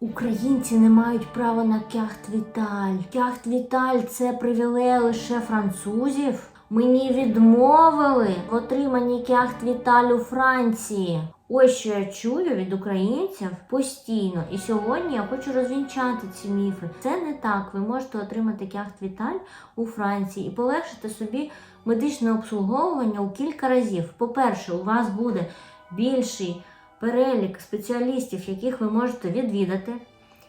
Українці не мають права на кяхт-віталь. Кяхт-віталь це привілея лише французів. Мені відмовили в отриманні кяхт-віталь у Франції. Ось що я чую від українців постійно. І сьогодні я хочу розвінчати ці міфи. Це не так. Ви можете отримати кяхт-віталь у Франції і полегшити собі медичне обслуговування у кілька разів. По-перше, у вас буде більший перелік спеціалістів, яких ви можете відвідати,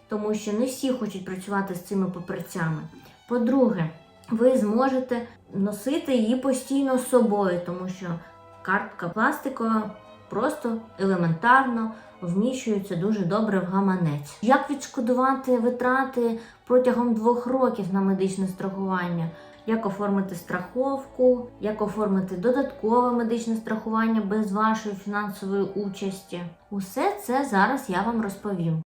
тому що не всі хочуть працювати з цими папірцями. По-друге, ви зможете носити її постійно з собою, тому що картка пластикова просто елементарно вміщується дуже добре в гаманець. Як відшкодувати витрати протягом двох років на медичне страхування? Як оформити страховку, як оформити додаткове медичне страхування без вашої фінансової участі? Усе це зараз я вам розповім.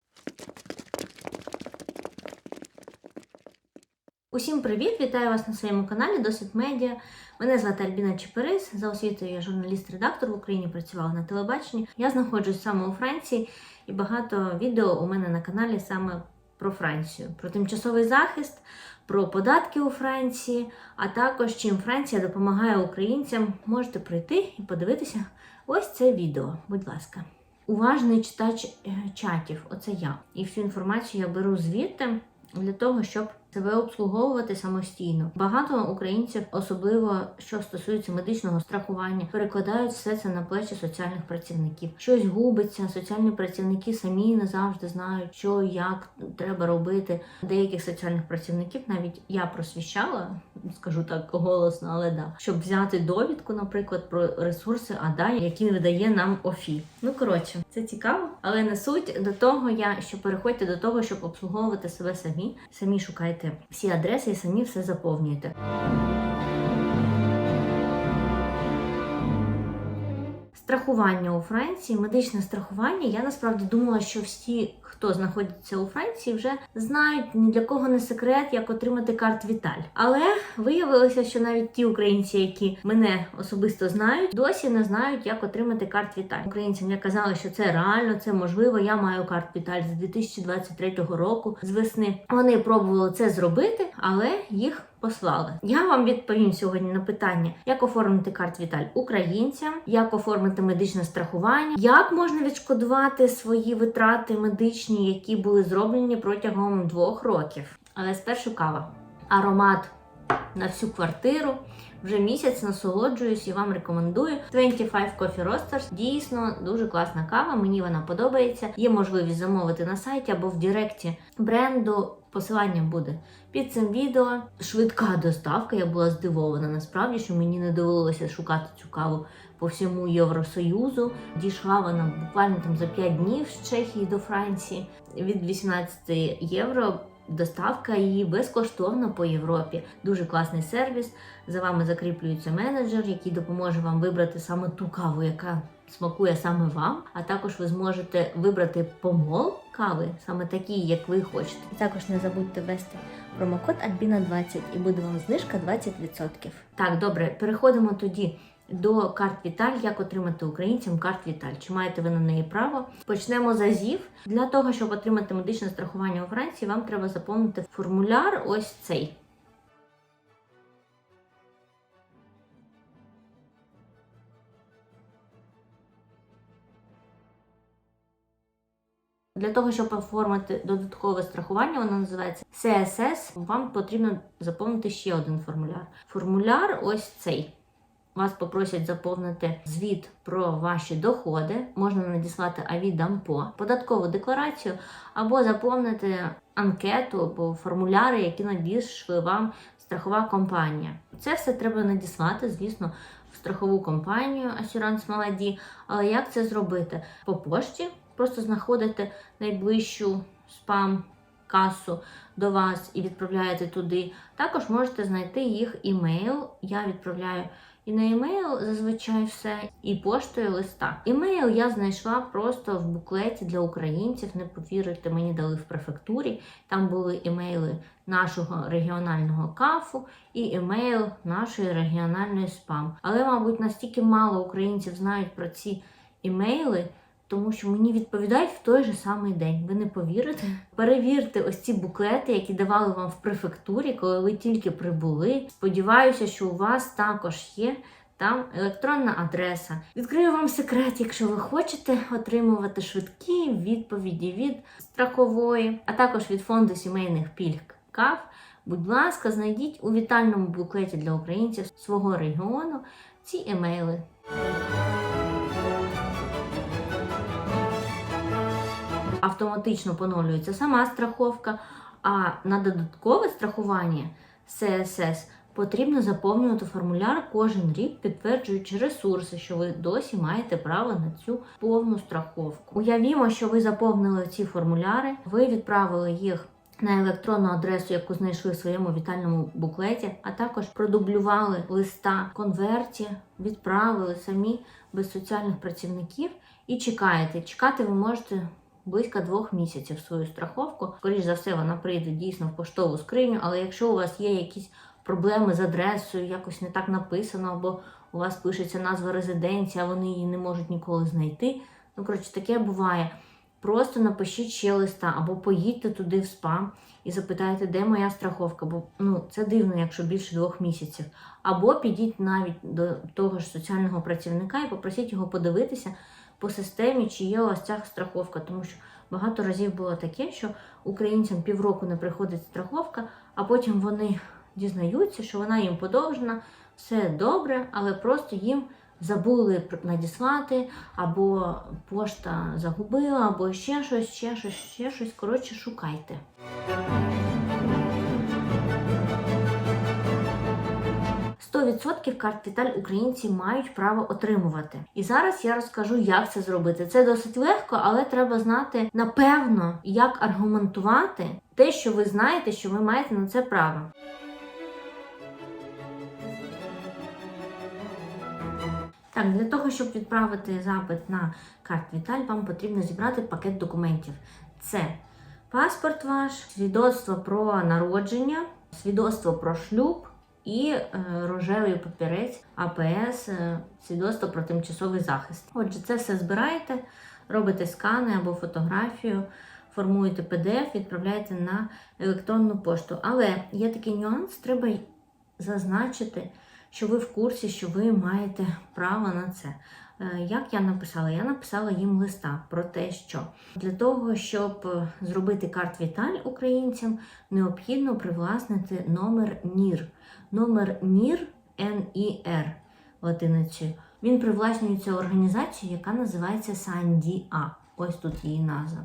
Усім привіт! Вітаю вас на своєму каналі Досвід Медіа. Мене звати Альбіна Чеперис. За освітою я журналіст-редактор в Україні працювала на телебаченні. Я знаходжусь саме у Франції, і багато відео у мене на каналі саме про Францію, про тимчасовий захист, про податки у Франції, а також чим Франція допомагає українцям. Можете прийти і подивитися ось це відео. Будь ласка. Уважний читач е, чатів, оце я. І всю інформацію я беру звідти для того, щоб себе обслуговувати самостійно. Багато українців, особливо що стосується медичного страхування, перекладають все це на плечі соціальних працівників. Щось губиться, соціальні працівники самі не завжди знають, що як треба робити. Деяких соціальних працівників навіть я просвіщала, скажу так голосно, але да, щоб взяти довідку, наприклад, про ресурси АДА, які видає нам ОФІ. Ну коротше, це цікаво, але не суть до того, я що переходьте до того, щоб обслуговувати себе самі. Самі шукайте всі адреси і самі все заповнюєте. Страхування у Франції, медичне страхування. Я насправді думала, що всі, хто знаходиться у Франції, вже знають ні для кого не секрет, як отримати карт Віталь. Але виявилося, що навіть ті українці, які мене особисто знають, досі не знають, як отримати карт Віталь. Українцям я казала, що це реально, це можливо. Я маю карт Віталь з 2023 року з весни. Вони пробували це зробити, але їх послали. Я вам відповім сьогодні на питання, як оформити карт Віталь українцям, як оформити медичне страхування, як можна відшкодувати свої витрати медичні, які були зроблені протягом двох років. Але спершу кава. Аромат на всю квартиру. Вже місяць насолоджуюсь і вам рекомендую 25 Coffee Roasters. Дійсно дуже класна кава. Мені вона подобається. Є можливість замовити на сайті або в Директі бренду. Посилання буде під цим відео. Швидка доставка. Я була здивована насправді, що мені не довелося шукати цю каву по всьому Євросоюзу. Дійшла вона буквально там за 5 днів з Чехії до Франції від 18 євро. Доставка її безкоштовно по Європі. Дуже класний сервіс. За вами закріплюється менеджер, який допоможе вам вибрати саме ту каву, яка смакує саме вам. А також ви зможете вибрати помол кави, саме такі, як ви хочете. І також не забудьте ввести промокод Альбіна20 і буде вам знижка 20%. Так, добре, переходимо тоді. До карт Віталь, як отримати українцям карт Віталь? Чи маєте ви на неї право? Почнемо з АЗІВ. Для того, щоб отримати медичне страхування у Франції, вам треба заповнити формуляр ось цей. Для того, щоб оформити додаткове страхування, воно називається CSS, вам потрібно заповнити ще один формуляр. Формуляр ось цей. Вас попросять заповнити звіт про ваші доходи, можна надіслати авідампо, податкову декларацію, або заповнити анкету або формуляри, які надійшли вам страхова компанія. Це все треба надіслати, звісно, в страхову компанію Assurance Maladie. Але як це зробити? По пошті просто знаходите найближчу спам. Касу до вас і відправляєте туди. Також можете знайти їх імейл. Я відправляю і на емейл зазвичай все, і поштою листа. Імейл я знайшла просто в буклеті для українців. Не повірите, мені дали в префектурі. Там були імейли нашого регіонального кафу і імейл нашої регіональної спам. Але, мабуть, настільки мало українців знають про ці імейли. Тому що мені відповідають в той же самий день. Ви не повірите? Перевірте ось ці буклети, які давали вам в префектурі, коли ви тільки прибули. Сподіваюся, що у вас також є. Там електронна адреса. Відкрию вам секрет, якщо ви хочете отримувати швидкі відповіді від страхової, а також від фонду сімейних пільг КАФ. Будь ласка, знайдіть у вітальному буклеті для українців свого регіону ці емейли. Автоматично поновлюється сама страховка, а на додаткове страхування ССС потрібно заповнювати формуляр кожен рік, підтверджуючи ресурси, що ви досі маєте право на цю повну страховку. Уявімо, що ви заповнили ці формуляри, ви відправили їх. На електронну адресу, яку знайшли в своєму вітальному буклеті, а також продублювали листа конверті, відправили самі без соціальних працівників і чекаєте. Чекати ви можете близько двох місяців свою страховку. Скоріше за все, вона прийде дійсно в поштову скриню, але якщо у вас є якісь проблеми з адресою, якось не так написано, або у вас пишеться назва резиденції, а вони її не можуть ніколи знайти. Ну, коротше, таке буває. Просто напишіть ще листа, або поїдьте туди в спам і запитайте, де моя страховка. Бо ну, це дивно, якщо більше двох місяців. Або підіть навіть до того ж соціального працівника і попросіть його подивитися по системі, чи є вас ця страховка. Тому що багато разів було таке, що українцям півроку не приходить страховка, а потім вони дізнаються, що вона їм подовжена, все добре, але просто їм забули надіслати, або пошта загубила, або ще щось, ще щось, ще щось. Коротше, шукайте. Сто відсотків карт Віталь українці мають право отримувати. І зараз я розкажу, як це зробити. Це досить легко, але треба знати напевно, як аргументувати те, що ви знаєте, що ви маєте на це право. Так, для того, щоб відправити запит на карт Віталь, вам потрібно зібрати пакет документів. Це паспорт ваш, свідоцтво про народження, свідоцтво про шлюб і е, рожевий папірець АПС, е, свідоцтво про тимчасовий захист. Отже, це все збираєте, робите скани або фотографію, формуєте PDF, відправляєте на електронну пошту. Але є такий нюанс, треба зазначити що ви в курсі, що ви маєте право на це. Е, Як я написала? Я написала їм листа про те, що для того, щоб зробити карт Віталь українцям, необхідно привласнити номер НІР. Номер НІР НІР латиницею. Він привласнюється організацією, яка називається САНДІА. Ось тут її назва.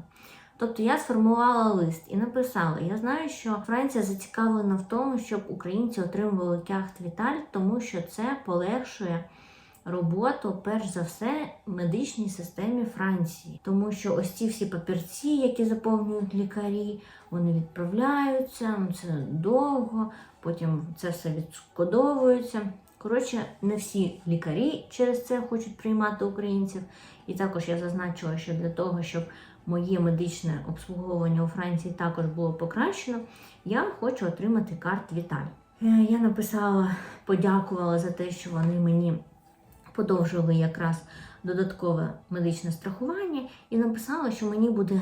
Тобто я сформувала лист і написала: я знаю, що Франція зацікавлена в тому, щоб українці отримували кяхт Віталь, тому що це полегшує роботу, перш за все, медичній системі Франції. Тому що ось ці всі папірці, які заповнюють лікарі, вони відправляються, ну це довго, потім це все відшкодовується. Коротше, не всі лікарі через це хочуть приймати українців. І також я зазначила, що для того, щоб моє медичне обслуговування у Франції також було покращено, я хочу отримати карт Віталь. Е, Я написала, подякувала за те, що вони мені подовжили якраз додаткове медичне страхування, і написала, що мені буде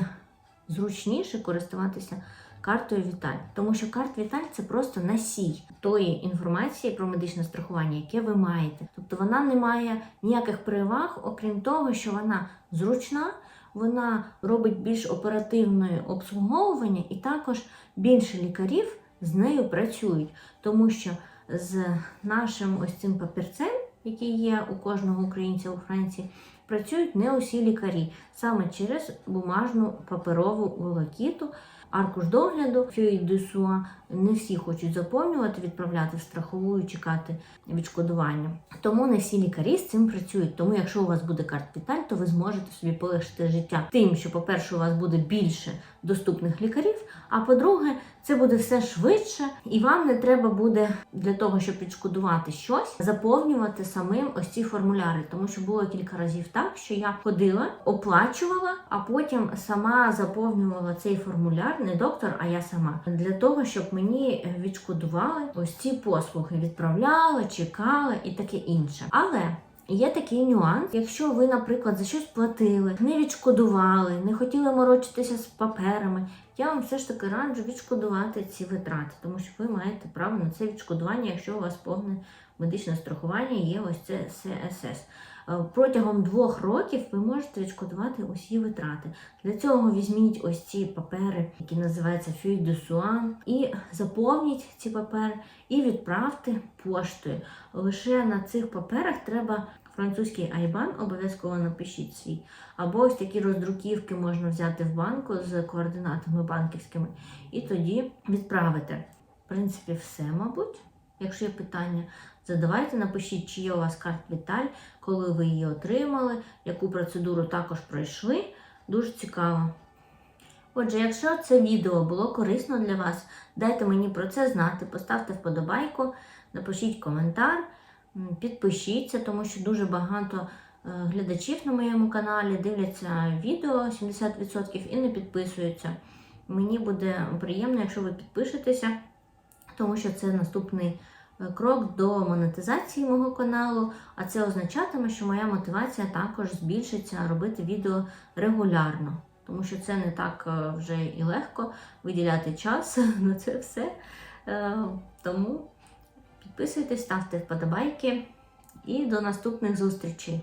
зручніше користуватися картою Віталь. Тому що карт Віталь це просто носій тої інформації про медичне страхування, яке ви маєте. Тобто вона не має ніяких переваг, окрім того, що вона зручна, вона робить більш оперативне обслуговування, і також більше лікарів з нею працюють, тому що з нашим ось цим папірцем, який є у кожного українця у Франції, працюють не усі лікарі саме через бумажну паперову волокіту. Аркуш догляду десуа не всі хочуть заповнювати, відправляти в страхову і чекати відшкодування. Тому не всі лікарі з цим працюють. Тому, якщо у вас буде карт Віталь, то ви зможете собі полегшити життя тим, що, по-перше, у вас буде більше доступних лікарів. А по-друге, це буде все швидше, і вам не треба буде для того, щоб відшкодувати щось, заповнювати самим ось ці формуляри. Тому що було кілька разів так, що я ходила, оплачувала, а потім сама заповнювала цей формуляр, не доктор, а я сама, для того, щоб мені відшкодували ось ці послуги, відправляли, чекали і таке інше. Але Є такий нюанс, якщо ви, наприклад, за щось платили, не відшкодували, не хотіли морочитися з паперами, я вам все ж таки раджу відшкодувати ці витрати, тому що ви маєте право на це відшкодування, якщо у вас повне медичне страхування, є ось це ССС. Е, Протягом двох років ви можете відшкодувати усі витрати. Для цього візьміть ось ці папери, які називаються Feuille de Soin, і заповніть ці папери і відправте поштою. Лише на цих паперах треба французький айбан, обов'язково напишіть свій. Або ось такі роздруківки можна взяти в банку з координатами банківськими і тоді відправити. В принципі, все, мабуть. Якщо є питання, задавайте, напишіть, чи є у вас карт Віталь, коли ви її отримали, яку процедуру також пройшли. Дуже цікаво. Отже, якщо це відео було корисно для вас, дайте мені про це знати, поставте вподобайку, напишіть коментар, підпишіться, тому що дуже багато е, глядачів на моєму каналі дивляться відео 70% і не підписуються. Мені буде приємно, якщо ви підпишетеся, тому що це наступний е, крок до монетизації мого каналу, а це означатиме, що моя мотивація також збільшиться робити відео регулярно, тому що це не так е, вже і легко виділяти час на це все. Тому Підписуйтесь, ставте вподобайки і до наступних зустрічей!